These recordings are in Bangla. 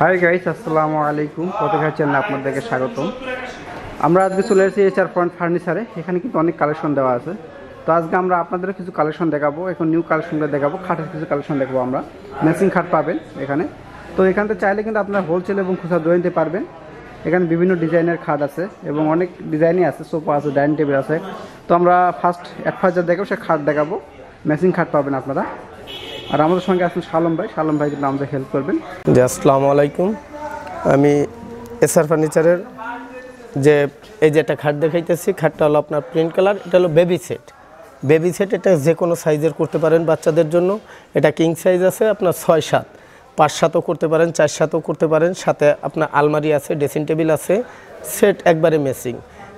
হাই গাইস আসসালামু আলাইকুম। পতাকা চ্যানেলে আপনাদেরকে স্বাগতম। আমরা আজকে চলে এসেছি এইচআর পয়েন্ট ফার্নিচারে এখানে কিন্তু অনেক কালেকশন দেওয়া আছে। তো আজকে আমরা আপনাদের কিছু কালেকশন দেখাবো। এখন নিউ কালেকশনগুলো দেখাবো। খাটের কিছু কালেকশন দেখাবো আমরা। ম্যাচিং খাট পাবেন এখানে। তো এখান চাইলে কিন্তু আপনারা হোলসেল এবং খুচরা দই নিতে পারবেন। এখানে বিভিন্ন ডিজাইনের খাট আছে এবং অনেক ডিজাইনই আছে। সোফা আছে, ডাইনিং টেবিল আছে। তো আমরা ফার্স্ট যা দেখাবো, সে খাট দেখাবো। ম্যাচিং খাট পাবেন আপনারা। আর আমাদের সঙ্গে আছেন শালম ভাই। শালম ভাই আমাদের হেল্প করবেন। জি, আসসালামু আলাইকুম। আমি এসআর ফার্নিচারের যে, এই যে একটা খাট দেখাইতেছি, খাটটা হলো আপনার প্রিন্ট কালার এটা হলো বেবি সেট বেবি সেট এটা যে কোনো সাইজের করতে পারেন বাচ্চাদের জন্য। এটা কিং সাইজ আছে আপনার ছয় সাত। পাঁচ সাতও করতে পারেন, চার সাতও করতে পারেন। সাথে আপনার আলমারি আছে ড্রেসিং টেবিল আছে। সেট একবারে মেসিং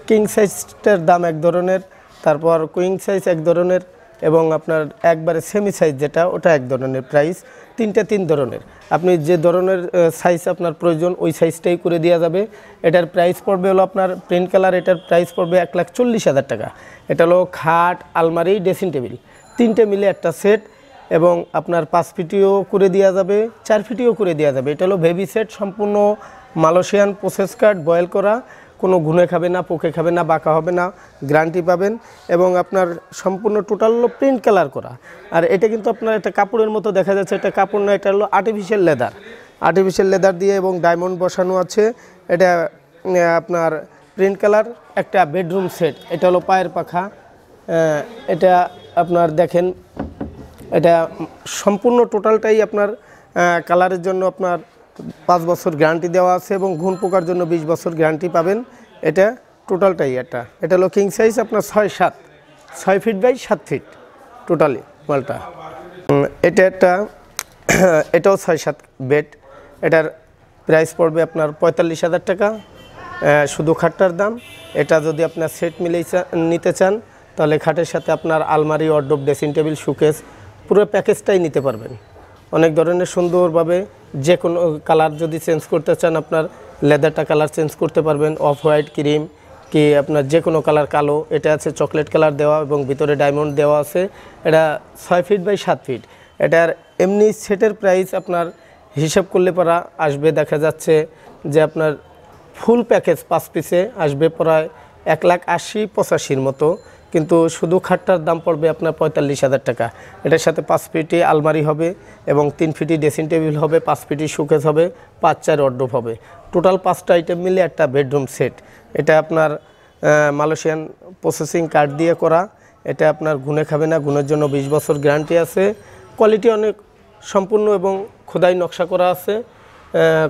কিং সাইজটার দাম এক ধরনের, তারপর কুইং সাইজ এক ধরনের। এবং আপনার একবারে সেমি সাইজ যেটা, ওটা এক ধরনের প্রাইস তিনটে তিন ধরনের। আপনি যে ধরনের সাইজ আপনার প্রয়োজন, ওই সাইজটাই করে দেওয়া যাবে। এটার প্রাইস পড়বে হলো আপনার প্রিন্ট কালার এটার প্রাইস পড়বে এক লাখ চল্লিশ হাজার টাকা। এটা হলো খাট, আলমারি ড্রেসিং টেবিল তিনটে মিলে একটা সেট এবং আপনার পাঁচ ফিটিও করে দেওয়া যাবে, চার ফিটিও করে দেওয়া যাবে। এটা হলো বেবি সেট সম্পূর্ণ মালয়েশিয়ান প্রসেস কার্ড বয়েল করা। কোনো ঘুনে খাবে না, পোকে খাবে না, বাঁকা হবে না গ্যারান্টি পাবেন এবং আপনার সম্পূর্ণ টোটাল হলো প্রিন্ট কালার করা। আর এটা কিন্তু আপনার একটা কাপড়ের মতো দেখা যাচ্ছে, এটা কাপড় না, এটা হলো আর্টিফিশিয়াল লেদার আর্টিফিশিয়াল লেদার দিয়ে এবং ডায়মন্ড বসানো আছে। এটা আপনার প্রিন্ট কালার একটা বেডরুম সেট এটা হলো পায়ের পাখা। এটা আপনার দেখেন, এটা সম্পূর্ণ টোটালটাই আপনার কালারের জন্য আপনার পাঁচ বছর গ্যারান্টি দেওয়া আছে এবং ঘুন পোকার জন্য বিশ বছর গ্যারান্টি পাবেন। এটা টোটালটাই এটা। এটা হলো কিং সাইজ আপনার ছয় সাত। ছয় ফিট বাই সাত ফিট টোটালি মালটা। এটা একটা, এটাও ছয় সাত বেড এটার প্রাইস পড়বে আপনার পঁয়তাল্লিশ হাজার টাকা। শুধু খাটটার দাম। এটা যদি আপনার সেট মিলেই নিতে চান, তাহলে খাটের সাথে আপনার আলমারি অর্ডব ড্রেসিং টেবিল সুকেস পুরো প্যাকেজটাই নিতে পারবেন। অনেক ধরনের সুন্দরভাবে যে কোনো কালার যদি চেঞ্জ করতে চান, আপনার লেদারটা কালার চেঞ্জ করতে পারবেন। অফ হোয়াইট ক্রিম কি আপনার যে কোনো কালার কালো, এটা আছে চকলেট কালার দেওয়া এবং ভিতরে ডায়মন্ড দেওয়া আছে। এটা ছয় ফিট বাই সাত ফিট। এটার এমনি সেটের প্রাইস আপনার হিসাব করলে পরা আসবে, দেখা যাচ্ছে যে আপনার ফুল প্যাকেজ পাঁচ পিসে আসবে প্রায় এক লাখ আশি পঁচাশির মতো। কিন্তু শুধু খাটটার দাম পড়বে আপনার পঁয়তাল্লিশ হাজার টাকা। এটার সাথে পাঁচ ফিটি আলমারি হবে এবং তিন ফিটি ড্রেসিং টেবিল হবে, পাঁচ ফিটি সুকেস হবে পাঁচ চার অর্ডব হবে। টোটাল পাঁচটা আইটেম মিলে একটা বেডরুম সেট এটা আপনার মালয়েশিয়ান প্রসেসিং কার্ড দিয়ে করা। এটা আপনার গুনে খাবে না, গুণের জন্য বিশ বছর গ্যারান্টি আছে। কোয়ালিটি অনেক সম্পূর্ণ এবং খোদাই নকশা করা আছে।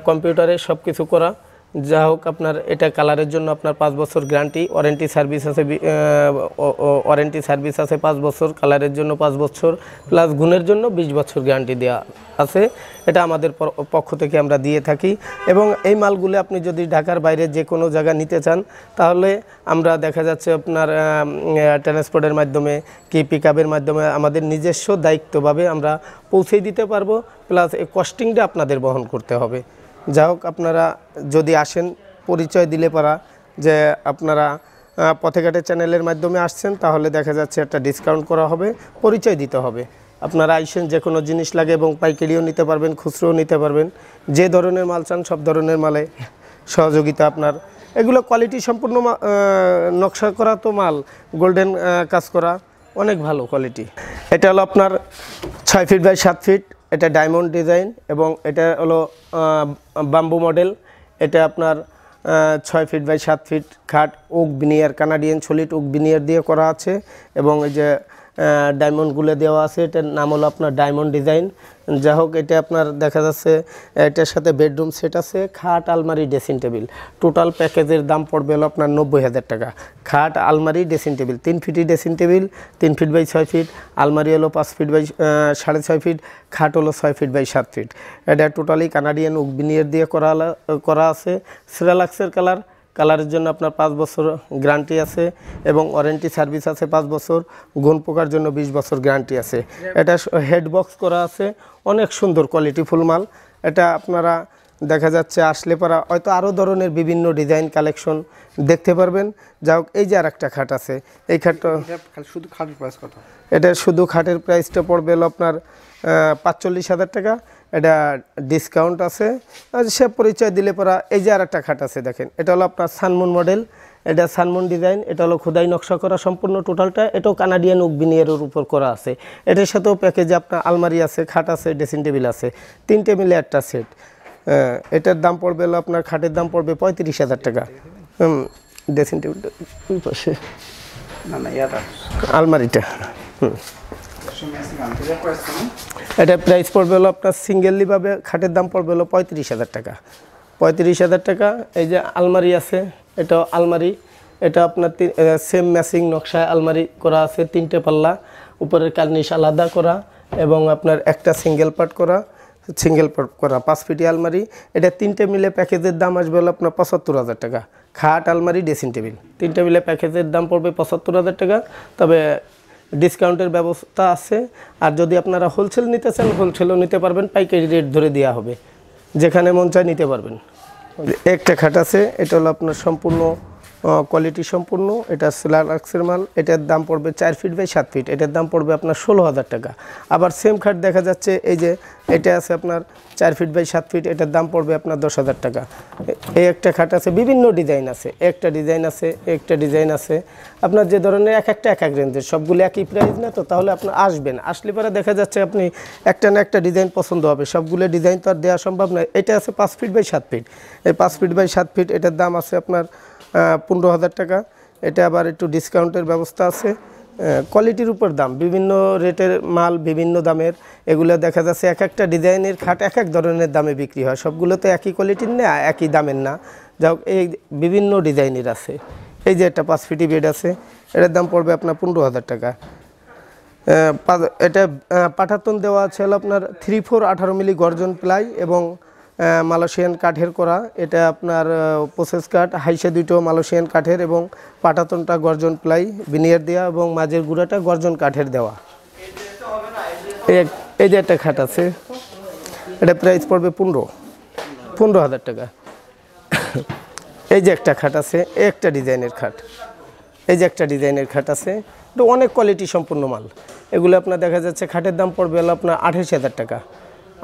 কম্পিউটারে সব কিছু করা। যা হোক আপনার এটা কালারের জন্য আপনার পাঁচ বছর গ্যারান্টি, ওয়ারেন্টি সার্ভিস আছে ওয়ারেন্টি সার্ভিস আছে পাঁচ বছর, কালারের জন্য পাঁচ বছর, প্লাস গুণের জন্য বিশ বছর গ্যারান্টি দেওয়া আছে। এটা আমাদের পক্ষ থেকে আমরা দিয়ে থাকি। এবং এই মালগুলো আপনি যদি ঢাকার বাইরে যে কোনো জায়গা নিতে চান, তাহলে আমরা দেখা যাচ্ছে আপনার ট্রান্সপোর্টের মাধ্যমে কি পিক মাধ্যমে আমাদের নিজস্ব দায়িত্বভাবে আমরা পৌঁছে দিতে পারব, প্লাস এই কস্টিংটা আপনাদের বহন করতে হবে। যা হোক, আপনারা যদি আসেন, পরিচয় দিলে পারা যে আপনারা পথেঘাটে চ্যানেলের মাধ্যমে আসছেন, তাহলে দেখা যাচ্ছে একটা ডিসকাউন্ট করা হবে, পরিচয় দিতে হবে। আপনারা আইসেন যে কোনো জিনিস লাগে এবং পাইকারিও নিতে পারবেন, খুচরোও নিতে পারবেন, যে ধরনের মাল চান, সব ধরনের মালে সহযোগিতা আপনার। এগুলো কোয়ালিটি সম্পূর্ণ নকশা করা তো মাল গোল্ডেন কাজ করা, অনেক ভালো কোয়ালিটি এটা হলো আপনার ছয় ফিট বাই সাত ফিট এটা ডায়মন্ড ডিজাইন এবং এটা হলো বাম্বু মডেল এটা আপনার ছয় ফিট বাই সাত ফিট খাট oak veneer Canadian solid oak veneer দিয়ে করা আছে। এবং এই যে ডায়মন্ডগুলো দেওয়া আছে। এটার নাম হলো আপনার ডায়মন্ড ডিজাইন যা হোক, এটা আপনার দেখা যাচ্ছে, এটার সাথে বেডরুম সেট আছে, খাট, আলমারি ড্রেসিং টেবিল টোটাল প্যাকেজের দাম পড়বে হলো আপনার নব্বই হাজার টাকা। খাট, আলমারি ড্রেসিং টেবিল তিন ফিটি ড্রেসিং টেবিল তিন ফিট বাই ছয় ফিট আলমারি হলো পাঁচ ফিট বাই সাড়ে ছয় ফিট খাট হলো ছয় ফিট বাই সাত ফিট এটা টোটালি কানাডিয়ান উকবিনিয়ার দিয়ে করা করা আছে। সেরালাক্সের কালার কালারের জন্য আপনার পাঁচ বছর গ্যারান্টি আছে এবং ওয়ারেন্টি সার্ভিস আছে পাঁচ বছর গুণ পোকার জন্য বিশ বছর গ্যারান্টি আছে। এটা হেড বক্স করা আছে অনেক সুন্দর কোয়ালিটি ফুল মাল। এটা আপনারা দেখা যাচ্ছে আসলে পারা হয়তো আরও ধরনের বিভিন্ন ডিজাইন কালেকশন দেখতে পারবেন। যা হোক এই যে আর একটা খাট আছে এই খাটটা শুধু খাটের প্রাইস কত? এটা শুধু খাটের প্রাইসটা পড়বে হলো আপনার পাঁচচল্লিশ হাজার টাকা। এটা ডিসকাউন্ট আছে। আর সে পরিচয় দিলে পরা এই যে আর একটা খাট আছে দেখেন এটা হলো আপনার সানমুন মডেল এটা সানমুন ডিজাইন এটা হলো খোদাই নকশা করা সম্পূর্ণ টোটালটা এটাও কানাডিয়ান উকবিনিয়ারের উপর করা আছে। এটার সাথেও প্যাকেজে আপনার আলমারি আছে খাট আছে ড্রেসিং টেবিল আছে তিনটে মিলে একটা সেট এটার দাম পড়বে হলো আপনার খাটের দাম পড়বে পঁয়ত্রিশ হাজার টাকা। হুম ড্রেসিং টেবিলটা ওই পাশে। না না আলমারিটা। হুম। এটা প্রাইস পড়বে হলো আপনার সিঙ্গেললিভাবে খাটের দাম পড়বে হলো পঁয়ত্রিশ হাজার টাকা। পঁয়ত্রিশ হাজার টাকা, এই যে আলমারি আছে এটা আলমারি। এটা আপনার সেম ম্যাচিং নকশায় আলমারি করা আছে, তিনটে পাল্লা। উপরের কার্নিশ আলাদা করা এবং আপনার একটা সিঙ্গেল পার্ট করা সিঙ্গেল পার্ট করা, পাঁচ ফিটি আলমারি। এটা তিনটে মিলে প্যাকেজের দাম আসবে হলো আপনার পঁচাত্তর হাজার টাকা। খাট, আলমারি ড্রেসিং টেবিল তিনটে মিলে প্যাকেজের দাম পড়বে পঁচাত্তর হাজার টাকা। তবে ডিসকাউন্টের ব্যবস্থা আছে। আর যদি আপনারা হোলসেল নিতে চান হোলসেলও নিতে পারবেন। পাইকারি রেট ধরে দেওয়া হবে। যেখানে মন চায় নিতে পারবেন। একটা খাট আছে, এটা হলো আপনার সম্পূর্ণ কোয়ালিটি সম্পূর্ণ, এটা সিলাক্সের মাল এটার দাম পড়বে চার ফিট বাই সাত ফিট এটার দাম পড়বে আপনার ষোলো হাজার টাকা। আবার সেম খাট দেখা যাচ্ছে, এই যে এটা আছে আপনার চার ফিট বাই সাত ফিট এটার দাম পড়বে আপনার দশ হাজার টাকা। এই একটা খাট আছে, বিভিন্ন ডিজাইন আছে, একটা ডিজাইন আছে, একটা ডিজাইন আছে। আপনার যে ধরনের এক একটা, এক এক রেঞ্জের সবগুলো একই প্রাইস না তো, তাহলে আপনার আসবেন আসলে পরে দেখা যাচ্ছে আপনি একটা না একটা ডিজাইন পছন্দ হবে, সবগুলো ডিজাইন তো আর দেওয়া সম্ভব নয়। এটা আছে পাঁচ ফিট বাই সাত ফিট এই পাঁচ ফিট বাই সাত ফিট এটার দাম আছে আপনার পনেরো হাজার টাকা। এটা আবার একটু ডিসকাউন্টের ব্যবস্থা আছে। কোয়ালিটির উপর দাম, বিভিন্ন রেটের মাল, বিভিন্ন দামের। এগুলো দেখা যাচ্ছে এক একটা ডিজাইনের খাট এক এক ধরনের দামে বিক্রি হয়। সবগুলো তো একই কোয়ালিটির না, একই দামের না। যা এই বিভিন্ন ডিজাইনের আছে। এই যে একটা পাঁচ ফিটি বেড আছে, এটার দাম পড়বে আপনার পনেরো হাজার টাকা। এটা পাঠাতন দেওয়া আছে হলো আপনার থ্রি ফোর আঠারো মিলি গর্জন প্লাই এবং মালয়েশিয়ান কাঠের করা। এটা আপনার প্রসেস কাঠ, হাইসে দুটো মালয়েশিয়ান কাঠের এবং পাটাতনটা গর্জন প্লাই বিনিয়ার দেওয়া এবং মাঝের গুঁড়াটা গর্জন কাঠের দেওয়া। এই যে একটা খাট আছে, এটা প্রাইস পড়বে পনেরো পনেরো হাজার টাকা। এই যে একটা খাট আছে একটা ডিজাইনের খাট। এই যে একটা ডিজাইনের খাট আছে, এটা অনেক কোয়ালিটি সম্পূর্ণ মাল। এগুলো আপনার দেখা যাচ্ছে খাটের দাম পড়বে হলো আপনার আঠাশ হাজার টাকা।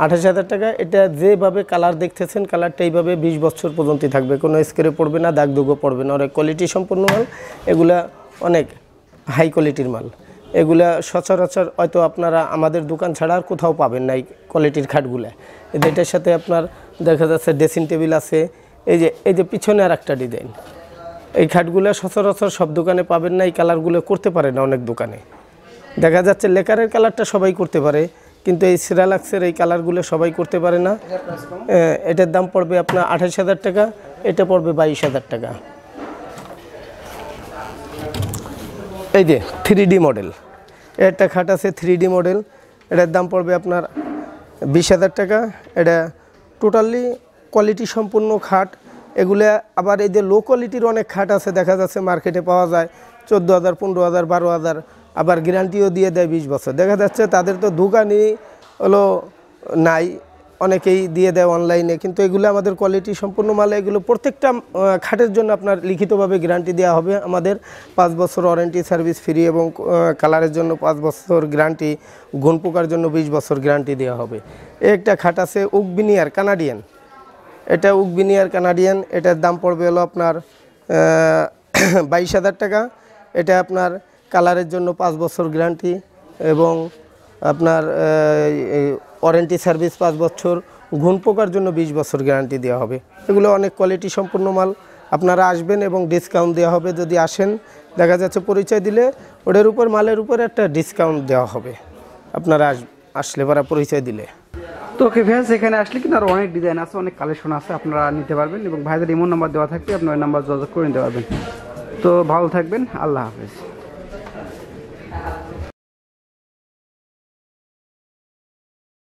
আঠাশ হাজার টাকা। এটা যেভাবে কালার দেখতেছেন কালারটা এইভাবে বিশ বছর পর্যন্ত থাকবে। কোনো স্ক্রে পড়বে না, দাগ দুগো পড়বে না। অনেক কোয়ালিটি সম্পূর্ণ মাল, এগুলা অনেক হাই কোয়ালিটির মাল। এগুলা সচরাচর হয়তো আপনারা আমাদের দোকান ছাড়া আর কোথাও পাবেন না এই কোয়ালিটির খাটগুলা। এটার সাথে আপনার দেখা যাচ্ছে ড্রেসিং টেবিল আছে। এই যে এই যে পিছনে আর একটা ডিজাইন এই খাটগুলো সচরাচর সব দোকানে পাবেন না, এই কালারগুলো করতে পারে না অনেক দোকানে। দেখা যাচ্ছে লেকারের কালারটা সবাই করতে পারে। কিন্তু এই সিরালাক্সের এই কালারগুলো সবাই করতে পারে না। এটার দাম পড়বে আপনার আঠাশ হাজার টাকা, এটা পড়বে বাইশ হাজার টাকা। এই যে থ্রি ডি মডেল, একটা খাট আছে থ্রি ডি মডেল, এটার দাম পড়বে আপনার বিশ হাজার টাকা। এটা টোটালি কোয়ালিটি সম্পূর্ণ খাট, এগুলো আবার এই যে লো কোয়ালিটির অনেক খাট আছে, দেখা যাচ্ছে মার্কেটে পাওয়া যায়, চোদ্দ হাজার, পনেরো হাজার, বারো হাজার। আবার গ্যারান্টিও দিয়ে দেয় বিশ বছর। দেখা যাচ্ছে তাদের তো দোকানই হলো নাই, অনেকেই দিয়ে দেয় অনলাইনে কিন্তু এগুলো আমাদের কোয়ালিটি সম্পূর্ণ মাল, এগুলো প্রত্যেকটা খাটের জন্য আপনার লিখিতভাবে গ্যারান্টি দেওয়া হবে। আমাদের পাঁচ বছর ওয়ারেন্টি সার্ভিস ফ্রি এবং কালারের জন্য পাঁচ বছর গ্যারান্টি ঘুন পোকার জন্য বিশ বছর গ্যারান্টি দেওয়া হবে। একটা খাট আছে উকবিনিয়ার কানাডিয়ান এটা উকবিনিয়ার কানাডিয়ান এটার দাম পড়বে হলো আপনার বাইশ হাজার টাকা। এটা আপনার কালারের জন্য পাঁচ বছর গ্যারান্টি এবং আপনার ওয়ারেন্টি সার্ভিস পাঁচ বছর ঘুন পোকার জন্য বিশ বছর গ্যারান্টি দেওয়া হবে। এগুলো অনেক কোয়ালিটি সম্পূর্ণ মাল। আপনারা আসবেন এবং ডিসকাউন্ট দেওয়া হবে যদি আসেন। দেখা যাচ্ছে পরিচয় দিলে ওটার উপর, মালের উপর একটা ডিসকাউন্ট দেওয়া হবে। আপনারা আস, আসলে পরা পরিচয় দিলে। তো ওকে ভ্যাস এখানে আসলে কিন্তু আরও অনেক ডিজাইন আছে, অনেক কালেকশন আছে, আপনারা নিতে পারবেন এবং ভাইদের ইমোন নাম্বার দেওয়া থাকলে আপনার নাম্বার যোগাযোগ করে নিতে পারবেন। তো ভালো থাকবেন, আল্লাহ হাফেজ।